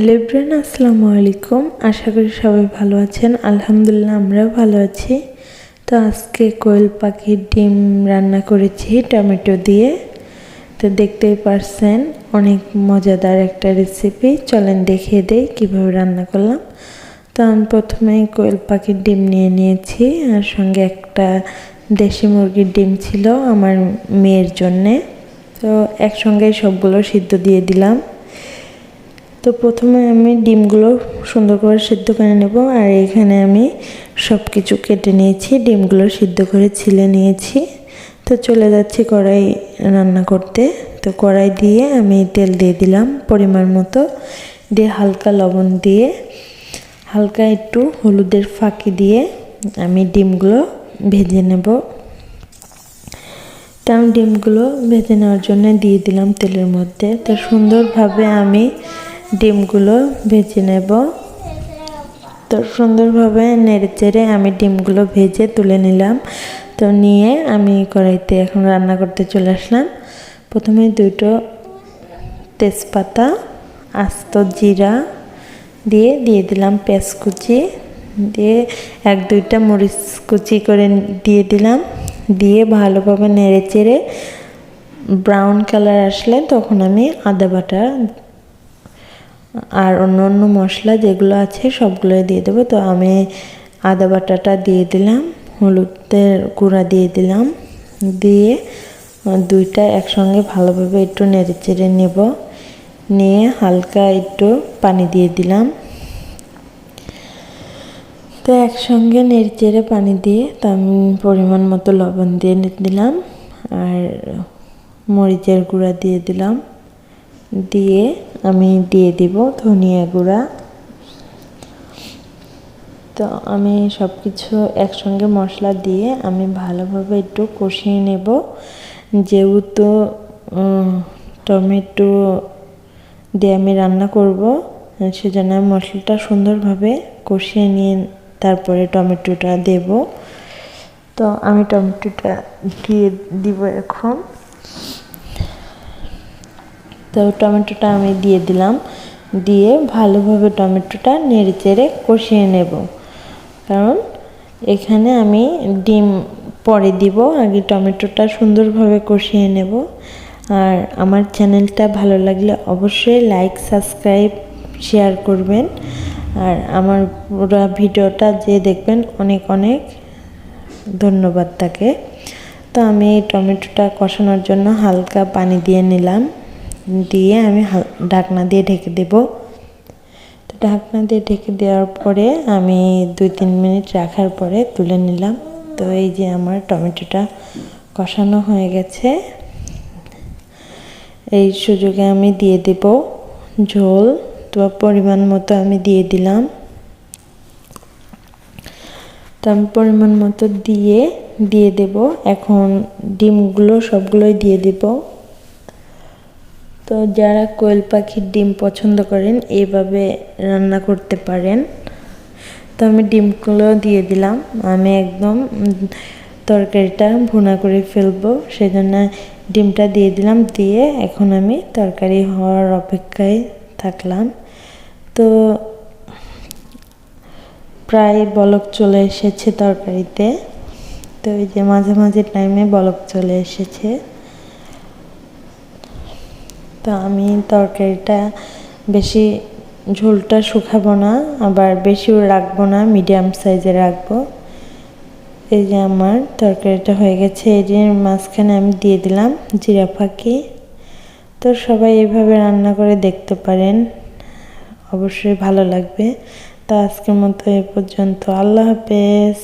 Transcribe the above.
Hello brain, আসসালামু আলাইকুম। আশা করি সবাই ভালো আছেন। আলহামদুলিল্লাহ, আমরাও ভালো আছি। তো আজকে কোয়েল পাখির ডিম রান্না করেছি টমেটো দিয়ে। তো দেখতেই পারছেন, অনেক মজাদার একটা রেসিপি চলেন দেখিয়ে দেই কীভাবে রান্না করলাম। তো আমি প্রথমে কোয়েল পাখির ডিম নিয়ে নিয়েছি, আর সঙ্গে একটা দেশি মুরগির ডিম ছিল আমার মেয়ের জন্যে। তো একসঙ্গে সবগুলো সিদ্ধ দিয়ে দিলাম। তো প্রথমে আমি ডিমগুলো সুন্দর করে সিদ্ধ করে নেব, আর এখানে আমি সব কিছু কেটে নিয়েছি, ডিমগুলো সিদ্ধ করে ছিলে নিয়েছি। তো চলে যাচ্ছি কড়াই রান্না করতে। তো কড়াই দিয়ে আমি তেল দিয়ে দিলাম পরিমাণ মতো। দিয়ে হালকা লবণ দিয়ে হালকা একটু হলুদের ফাঁকি দিয়ে আমি ডিমগুলো ভেজে নেব। তো আমি ডিমগুলো ভেজে নেওয়ার জন্য দিয়ে দিলাম তেলের মধ্যে। তো সুন্দরভাবে আমি ডিমগুলো ভেজে নেব। তো সুন্দরভাবে নেড়ে চেড়ে আমি ডিমগুলো ভেজে তুলে নিলাম। তো নিয়ে আমি কড়াইতে এখন রান্না করতে চলে আসলাম। প্রথমে দুটো তেজপাতা, আস্ত জিরা দিয়ে দিয়ে দিলাম পেঁয়াজ কুচি। দিয়ে এক দুইটা মরিচ কুচি করে দিয়ে দিলাম। দিয়ে ভালোভাবে নেড়ে চেড়ে ব্রাউন কালার আসলে তখন আমি আদা বাটা আর অন্য অন্য মশলা যেগুলো আছে সবগুলো দিয়ে দেবো। তো আমি আদা বাটাটা দিয়ে দিলাম, হলুদের গুঁড়া দিয়ে দিলাম। দিয়ে দুইটা একসঙ্গে ভালোভাবে একটু নেড়ে চেড়ে নেব। নিয়ে হালকা একটু পানি দিয়ে দিলাম। তো একসঙ্গে নেড়ে চেড়ে পানি দিয়ে তা আমি পরিমাণ মতো লবণ দিয়ে দিলাম। আর মরিচের গুঁড়া দিয়ে দিলাম। দিয়ে আমি দিয়ে দিব ধনিয়া গুঁড়া। তো আমি সব কিছু একসঙ্গে মশলা দিয়ে আমি ভালোভাবে একটু কষিয়ে নেব। যেহেতু টমেটো দিয়ে আমি রান্না করব, সেজন্য মশলাটা সুন্দরভাবে কষিয়ে নিয়ে তারপরে টমেটোটা দেব। তো আমি টমেটোটা দিয়ে দিব এখন। তো টমেটোটা আমি দিয়ে দিলাম। দিয়ে ভালোভাবে টমেটোটা নেড়ে চেড়ে কষিয়ে নেব। কারণ এখানে আমি ডিম পরে দিব, আগে টমেটোটা সুন্দরভাবে কষিয়ে নেব। আর আমার চ্যানেলটা ভালো লাগলে অবশ্যই লাইক, সাবস্ক্রাইব, শেয়ার করবেন। আর আমার পুরো ভিডিওটা যে দেখবেন অনেক অনেক ধন্যবাদ তাকে। তো আমি টমেটোটা কষানোর জন্য হালকা পানি দিয়ে নিলাম। দিয়ে আমি ঢাকনা দিয়ে ঢেকে দেব। তো ঢাকনা দিয়ে ঢেকে দেওয়ার পরে আমি দুই, তিন মিনিট রাখার পরে তুলে নিলাম। তো এই যে আমার টমেটোটা কষানো হয়ে গেছে। এই সুযোগে আমি দিয়ে দেব ঝোল। তো পরিমাণ মতো আমি দিয়ে দিলাম। তো আমি পরিমাণ মতো দিয়ে দিয়ে দেব। এখন ডিমগুলো সবগুলোই দিয়ে দেব। তো যারা কোয়েল পাখির ডিম পছন্দ করেন এইভাবে রান্না করতে পারেন। তো আমি ডিমগুলো দিয়ে দিলাম। আমি একদম তরকারিটা ভুনা করে ফেলব, সেজন্য ডিমটা দিয়ে দিলাম। দিয়ে এখন আমি তরকারি হওয়ার অপেক্ষায় থাকলাম। তো প্রায় বলক চলে এসেছে তরকারিতে। তো এই যে মাঝে মাঝে টাইমে বলক চলে এসেছে। তো আমি তরকারিটা বেশি ঝোলটা শুকাবো না, আবার বেশিও রাখব না মিডিয়াম সাইজে রাখব। এই যে আমার তরকারিটা হয়ে গেছে যে মাঝখানে আমি দিয়ে দিলাম জিরা ফাঁকি। তো সবাই এভাবে রান্না করে দেখতে পারেন, অবশ্যই ভালো লাগবে। তো আজকের মতো এ পর্যন্ত, আল্লাহ হাফেজ।